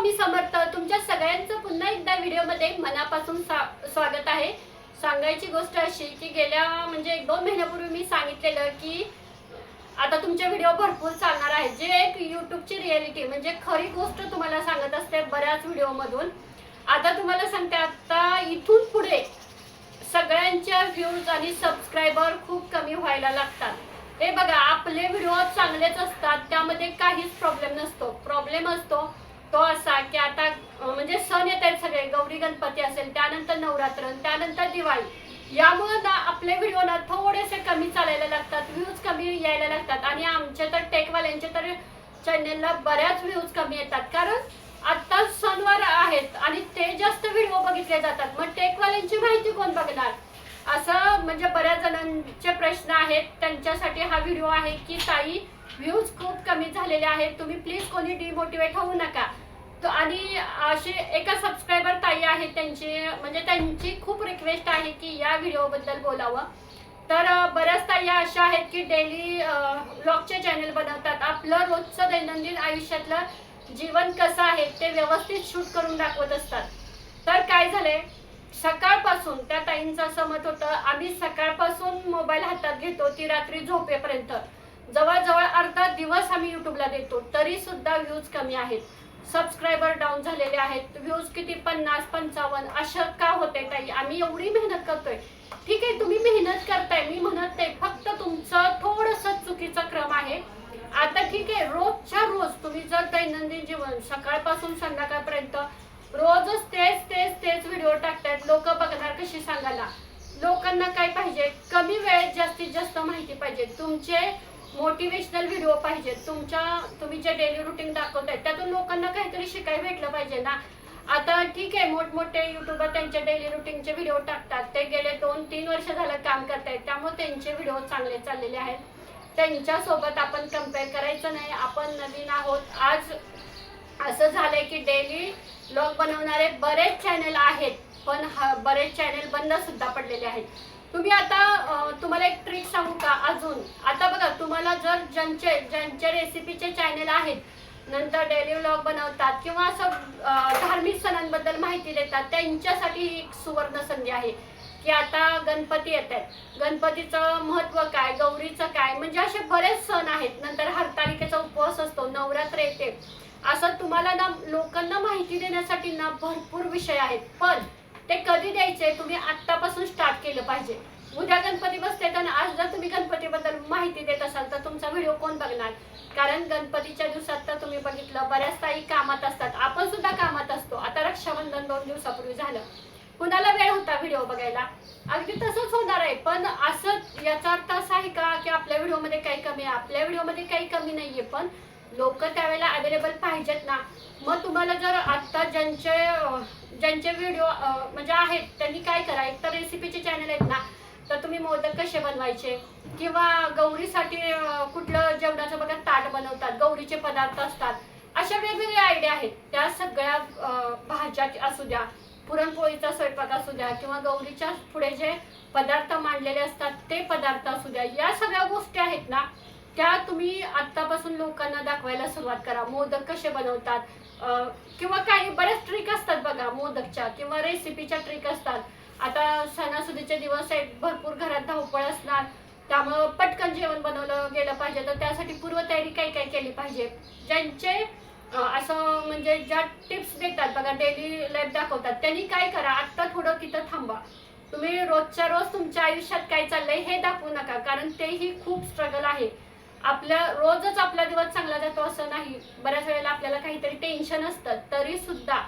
स्वामी समर्थ. तुमच्या सगळ्यांचं पुन्हा एकदा व्हिडिओमध्ये मनापासून सा- स्वागत आहे. सांगायची गोष्ट अशी की गेल्या म्हणजे एक दोन महिन्यापूर्वी मी सांगितलेलं की आता तुमचे व्हिडिओ भरपूर चालणार आहेत. जे एक युट्यूबची रियालिटी म्हणजे खरी गोष्ट तुम्हाला सांगत असते बऱ्याच व्हिडिओमधून. आता तुम्हाला सांगते आता इथून पुढे सगळ्यांच्या व्ह्यूज आणि सबस्क्रायबर खूप कमी व्हायला लागतात. हे बघा आपले व्हिडिओ चांगलेच असतात त्यामध्ये काहीच प्रॉब्लेम नसतो. प्रॉब्लेम असतो तो असा की आता म्हणजे सण येत आहेत सगळे गौरी गणपती असेल त्यानंतर नवरात्र त्यानंतर दिवाळी. यामुळे ना आपले व्हिडिओ ना थोडेसे कमी चालायला लागतात व्ह्यूज कमी यायला लागतात. आणि आमचे तर टेकवाल्यांचे तर चॅनेलला बऱ्याच व्ह्यूज कमी येतात. कारण आता सणवार आहेत आणि ते जास्त व्हिडिओ बघितले जातात. मग टेकवाल्यांची माहिती कोण बघणार? असं म्हणजे बऱ्याच जणांचे प्रश्न आहेत. त्यांच्यासाठी हा व्हिडिओ आहे की ताई व्ह्यूज खूप कमी झालेले आहेत. तुम्ही प्लीज कोणी डिमोटिवेट होऊ नका. आणि असे एका सबस्क्रायबर ताई आहेत त्यांची म्हणजे त्यांची खूप रिक्वेस्ट आहे की या व्हिडिओबद्दल बोलावं. तर बऱ्याच ताई अशा आहेत की डेली ब्लॉगचे चॅनल बनवतात. आपलं रोजचं दैनंदिन आयुष्यातलं जीवन कसं आहे ते व्यवस्थित शूट करून दाखवत असतात. तर काय झालंय? सकाळपासून त्या ताईंचं असं मत होतं आम्ही सकाळपासून मोबाईल हातात घेतो ती रात्री झोपेपर्यंत. जवळजवळ अर्धा दिवस आम्ही युट्यूबला देतो तरी सुद्धा व्ह्यूज कमी आहेत. सबस्क्रायबर डाऊन झालेले आहेत. व्ह्यूज किती? पन्नास पंचावन्न. असं का होते ताई? आम्ही एवढी मेहनत करतोय. ठीक आहे तुम्ही मेहनत करताय. मी म्हणत नाही फक्त तुमचं थोडस चुकीचा क्रम आहे. आता ठीक आहे रोजच्या रोज तुम्ही जर दैनंदिन जीवन सकाळपासून संध्याकाळपर्यंत रोजच तेच तेच तेच व्हिडिओ टाकतायत. लोक बघणार कशी सांगायला? लोकांना काय पाहिजे? कमी वेळेत जास्तीत जास्त माहिती पाहिजे. तुमचे मोटिवेशनल व्हिडिओ पाहिजे तुमच्या तुम्ही जे डेली रुटीन दाखवताय त्यातून लोकांना काहीतरी शिकायला भेटलं पाहिजे ना. आता ठीक आहे मोठमोठे युट्यूबर त्यांचे डेली रुटीनचे व्हिडिओ टाकतात. ते गेले दोन तीन वर्ष झालं काम करतायत. त्यामुळे त्यांचे व्हिडिओ चांगले चाललेले आहेत. त्यांच्यासोबत आपण कंपेअर करायचं नाही. आपण नवीन आहोत. आज असं झालंय की डेली ब्लॉग बनवणारे बरेच चॅनल आहेत. पण ह- बरेच चॅनल बंद सुद्धा पडलेले आहेत. तुम्ही आता तुम्हाला एक ट्रिक सांगू का अजून? आता बघा तुम्हाला जर ज्यांचे ज्यांचे रेसिपीचे चॅनल आहेत नंतर डेली व्लॉग बनवतात किंवा असं धार्मिक सणांबद्दल माहिती देतात त्यांच्यासाठी ही एक सुवर्ण संधी आहे. की आता गणपती येत आहेत. गणपतीचं महत्त्व काय? गौरीचं काय? म्हणजे असे बरेच सण आहेत. नंतर हरतालिकेचा उपवास असतो नवरात्र येते. असं तुम्हाला ना लोकांना माहिती देण्यासाठी ना भरपूर विषय आहेत. पण ते कधी द्यायचे? तुम्ही आत्तापासून स्टार्ट केलं पाहिजे. उद्या गणपती बसते तर आज जर तुम्ही गणपतीबद्दल माहिती देत असाल तर तुमचा व्हिडिओ कोण बघणार? कारण गणपतीच्या दिवसात तर तुम्ही बघितलं बऱ्याच ताई कामात असतात. आपण सुद्धा कामात असतो. आता रक्षाबंधन दोन दिवसापूर्वी झालं. कुणाला वेळ होता व्हिडिओ बघायला? अगदी तसंच होणार आहे. पण असं याचा अर्थ असा आहे का की आपल्या व्हिडिओमध्ये काही कमी आहे? आपल्या व्हिडिओमध्ये काही कमी नाहीये. पण लोक त्यावेळेला अवेलेबल पाहिजेत ना. मग तुम्हाला जर आत्ता ज्यांचे ज्यांचे व्हिडिओ म्हणजे आहेत त्यांनी काय करा एक तर रेसिपीचे चॅनल आहेत ना तर तुम्ही मोदक कसे बनवायचे? किंवा गौरीसाठी कुठलं जेवणाचं बघा ताट बनवतात गौरीचे पदार्थ असतात. अशा वेगवेगळ्या आयडिया आहेत. त्या सगळ्या भाज्या असू द्या पुरणपोळीचा स्वयंपाक असू द्या किंवा गौरीच्या पुढे जे पदार्थ मांडलेले असतात ते पदार्थ असू द्या या सगळ्या गोष्टी आहेत ना त्या तुम्ही आत्तापासून लोकांना दाखवायला सुरुवात करा. मोदक कसे बनवतात किंवा काही बऱ्याच ट्रिक असतात बघा मोदकच्या किंवा रेसिपीच्या ट्रिक असतात. आता सणासुदीचे दिवस आहेत भरपूर घरात धावपळ असणार त्यामुळं पटकन जेवण बनवलं गेलं पाहिजे. तर त्यासाठी पूर्वतयारी काय काय केली पाहिजे? ज्यांचे असं म्हणजे ज्या टिप्स देतात बघा डेली लाईफ दाखवतात त्यांनी काय करा आत्ता थोडं तिथं थांबा. तुम्ही रोजच्या रोज तुमच्या आयुष्यात काय चाललंय हे दाखवू नका कारण तेही खूप स्ट्रगल आहे. आपल्या रोजच आपला दिवस चांगला जातो असं नाही. बऱ्याच वेळेला आपल्याला काहीतरी टेन्शन असतं तरी सुद्धा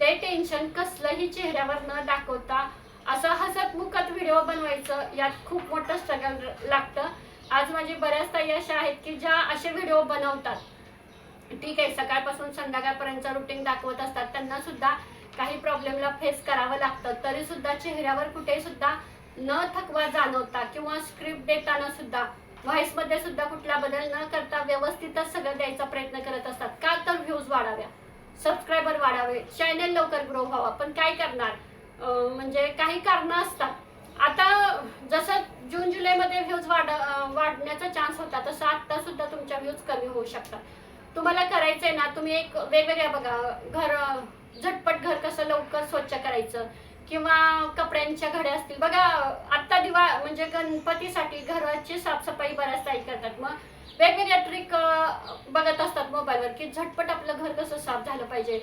ते टेन्शन कसलंही चेहऱ्यावर न दाखवता असं हसतमुखत व्हिडिओ बनवायचं यात खूप मोठं स्ट्रगल लागतं. आज माझी बऱ्याच ताई अशा आहेत की ज्या असे व्हिडिओ बनवतात. ठीक आहे सकाळपासून संध्याकाळपर्यंत रुटीन दाखवत असतात. त्यांना सुद्धा काही प्रॉब्लेमला फेस करावं लागतं. तरी सुद्धा चेहऱ्यावर कुठे सुद्धा न थकवा जाणवता किंवा स्क्रिप्ट देताना सुद्धा व्हॉइसमध्ये सुद्धा कुठला बदल न करता व्यवस्थितच सगळं द्यायचा प्रयत्न करत असतात. का तर व्ह्यूज वाढाव्या. सबस्क्रायबर वाढावे. चॅनल लवकर ग्रो व्हावा. पण काय करणार? म्हणजे काही कारणं असतात. आता जसं जून जुलैमध्ये व्ह्यूज वाढ वाढण्याचा चान्स होता तसं आता सुद्धा तुमच्या व्ह्यूज कमी होऊ शकतात. तुम्हाला करायचंय ना तुम्ही एक वेगवेगळ्या बघा घर झटपट घर कसं लवकर स्वच्छ करायचं किंवा कपड्यांच्या घड्या असतील. बघा आत्ता दिवाळ म्हणजे गणपतीसाठी घराची साफसफाई बऱ्याच ताई करतात. मग वेगवेगळ्या ट्रिक बघत असतात मोबाईलवर की झटपट आपलं घर कसं साफ झालं पाहिजे.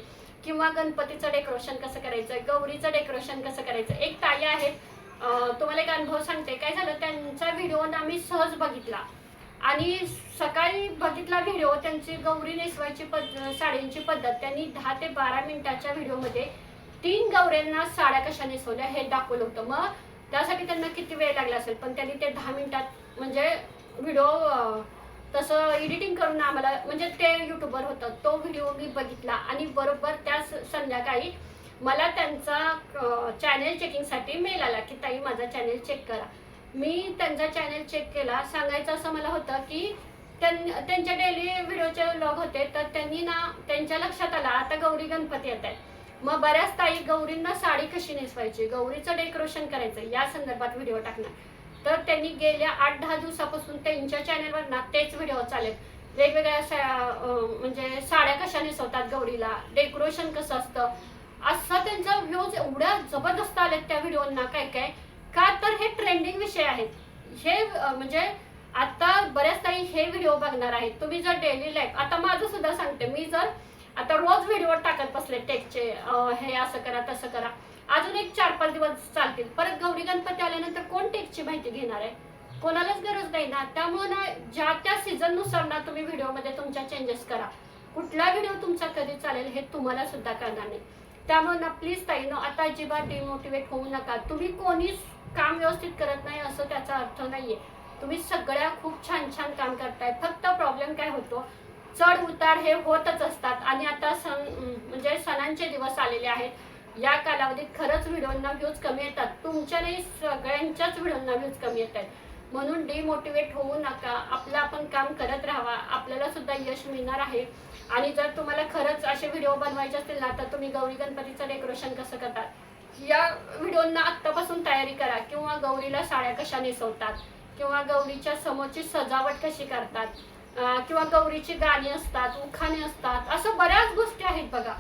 किंवा गणपतीचं डेकोरेशन कसं करायचं? गौरीचं डेकोरेशन कसं करायचं? एक ताई आहेत. तुम्हाला एक अनुभव सांगते. काय झालं? त्यांचा व्हिडिओ ना मी सहज बघितला. आणि सकाळी बघितला व्हिडिओ त्यांची गौरी नेसवायची पद साड्यांची पद्धत. त्यांनी दहा ते बारा मिनिटाच्या व्हिडिओमध्ये तीन गौऱ्यांना साड्या कशा नेसवल्या हे दाखवलं होतं. मग त्यासाठी त्यांना किती वेळ लागला असेल? पण त्यांनी ते दहा मिनिटात म्हणजे व्हिडिओ तसं एडिटिंग करून आम्हाला म्हणजे ते युट्यूबर होतं तो व्हिडिओ मी बघितला. आणि बरोबर त्या स- संध्याकाळी मला त्यांचा चॅनेल चेकिंगसाठी मेल आला की ताई माझा चॅनेल चेक करा. मी त्यांचा चॅनेल चेक केला. सांगायचं असं मला होतं की त्यां- त्यांच्या डेली व्हिडिओचे व्लॉग होते तर त्यांनी ना त्यांच्या लक्षात आला. आता गौरी गणपती येत आहेत. मग बऱ्याच ताई गौरींना साडी कशी नेसवायची? गौरीचं डेकोरेशन करायचं या संदर्भात व्हिडिओ टाकणार. तर त्यांनी गेल्या आठ दहा दिवसापासून त्यांच्या चॅनेलवर ना तेच व्हिडिओ चालेल. वेगवेगळ्या म्हणजे साड्या कशा नेसवतात गौरीला? डेकोरेशन कसं असतं? असं त्यांचा व्ह्यूज एवढ्या जबरदस्त आलेत त्या व्हिडिओना काय काय? का तर हे ट्रेंडिंग विषय आहेत. हे म्हणजे आता बऱ्याच ताई हे व्हिडिओ बघणार आहेत. तुम्ही जर डेली लाईफ आता माझं सुद्धा सांगते. मी जर आता रोज व्हिडिओ टाकत बसले टेकचे हे असं करा तसं करा. अजून एक चार पाच दिवस चालतील. परत गौरी गणपती आल्यानंतर कोण टेकची माहिती घेणार आहे? कोणालाच गरज नाही ना. त्यामुळे ना ज्या त्या सीझननुसार ना तुम्ही व्हिडिओमध्ये तुमच्या चेंजेस करा. कुठला व्हिडिओ तुमचा कधी चालेल हे तुम्हाला सुद्धा कळणार नाही. त्यामुळे ना प्लीज ताई ना आता अजिबात डिमोटिवेट होऊ नका. तुम्ही कोणीच काम व्यवस्थित करत नाही असं त्याचा अर्थ नाहीये. तुम्ही सगळ्या खूप छान छान काम करताय. फक्त प्रॉब्लेम काय होतो चढ उतार हे होतच असतात. आणि आता सण म्हणजे सणांचे दिवस आलेले आहेत. या कालावधीत खरंच व्हिडिओंना व्ह्यूज कमी येतात. तुमच्याने सगळ्यांच्याच व्हिडिओंना व्ह्यूज कमी येत आहेत. म्हणून डिमोटिवेट होऊ नका. आपलं आपण काम करत राहावा. आपल्याला सुद्धा यश मिळणार आहे. आणि जर तुम्हाला खरंच असे व्हिडिओ बनवायचे असतील ना तर तुम्ही गौरी गणपतीचं डेकोरेशन कसं करतात? या व्हिडिओंना आत्तापासून तयारी करा. किंवा गौरीला साड्या कशा नेसवतात? किंवा गौरीच्या समोरची सजावट कशी करतात? किंवा गौरीची गाणी असतात उखाणे असतात असं बऱ्याच गोष्टी आहेत बघा.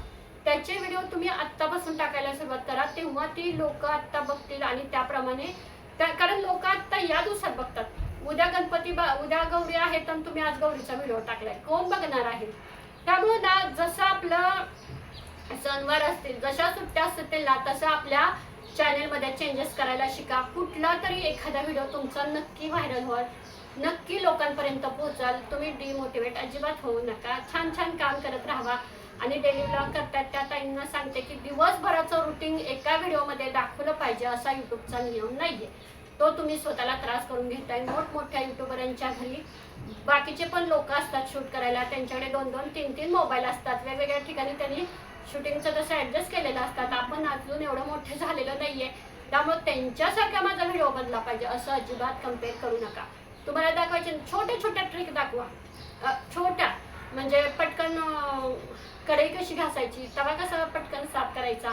त्याचे व्हिडिओ तुम्ही आत्तापासून टाकायला सुरुवात करा. तेव्हा ती लोक आत्ता बघतील आणि त्याप्रमाणे त्या कारण लोक आत्ता या दिवसात बघतात. उद्या गणपती बा- उद्या गौरी आहेत आणि तुम्ही आज गौरीचा व्हिडिओ टाकलाय. कोण बघणार आहे? त्यामुळे ना जसं आपलं सणवार असतील जशा सुट्ट्या असतील ना तसं आपल्या चॅनलमध्ये चेंजेस करायला शिका. कुठला तरी एखादा व्हिडिओ तुमचा नक्की व्हायरल होईल नक्की लोकांपर्यंत पोहोचाल. तुम्ही डिमोटिवेट अजिबात होऊ नका. छान छान काम करत राहावा. आणि डेली ब्लॉग करतात. त्या ताईंना सांगते की दिवसभराचं रुटीन एका व्हिडिओमध्ये दाखवलं पाहिजे असा युट्यूबचा नियम नाहीये. तो तुम्ही स्वतःला त्रास करून घेताय. मोठमोठ्या युट्यूबरांच्या घरी बाकीचे पण लोक असतात शूट करायला. त्यांच्याकडे दोन दोन तीन तीन मोबाईल असतात. वेगवेगळ्या ठिकाणी त्यांनी शूटिंगचं तसं ॲडजस्ट केलेलं असतात. आपण अजून एवढं मोठं झालेलं नाहीये. त्यामुळे त्यांच्यासारखा माझा व्हिडिओ बनला पाहिजे असं अजिबात कंपेअर करू नका. तुम्हाला दाखवायचे छोट्या छोट्या ट्रिक दाखवा. छोट्या. म्हणजे पटकन कढई कशी घासायची तवा कसा पटकन साफ करायचा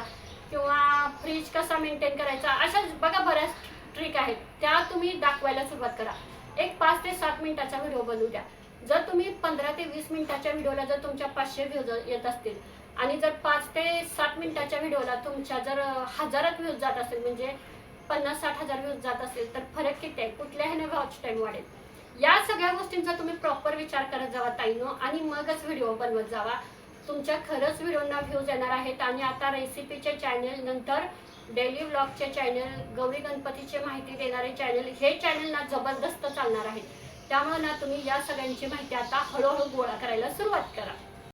किंवा फ्रीज कसा मेंटेन करायचा अशा बघा बऱ्याच ट्रिक आहेत. त्या तुम्ही दाखवायला सुरुवात करा. एक पाच ते सात मिनिटाचा व्हिडिओ बनवू द्या. जर तुम्ही पंधरा ते वीस मिनिटाच्या व्हिडिओला जर तुमच्या पाचशे व्ह्यूज येत असतील आणि जर पाच ते सात मिनिटाच्या व्हिडिओला तुमच्या जर हजारात व्ह्यूज जात असेल म्हणजे पन्नास साठ हजार व्ह्यूज जात असेल तर फरक किती आहे? कुठल्या ह्याने वॉच टाईम वाढेल. या सगळ्या गोष्टींचा तुम्ही प्रॉपर विचार करत जावा ताईनो आणि मगच व्हिडिओ बनवत जावा. तुमच्या खरंच व्हिडिओना व्ह्यूज येणार आहेत आणि आता रेसिपीचे चॅनल नंतर डेली व्लॉगचे चॅनल गौरी गणपतीचे माहिती देणारे चॅनल हे चॅनल ना जबरदस्त चालणार आहेत. त्यामुळे ना तुम्ही या सगळ्यांची माहिती आता हळूहळू गोळा करायला सुरुवात करा.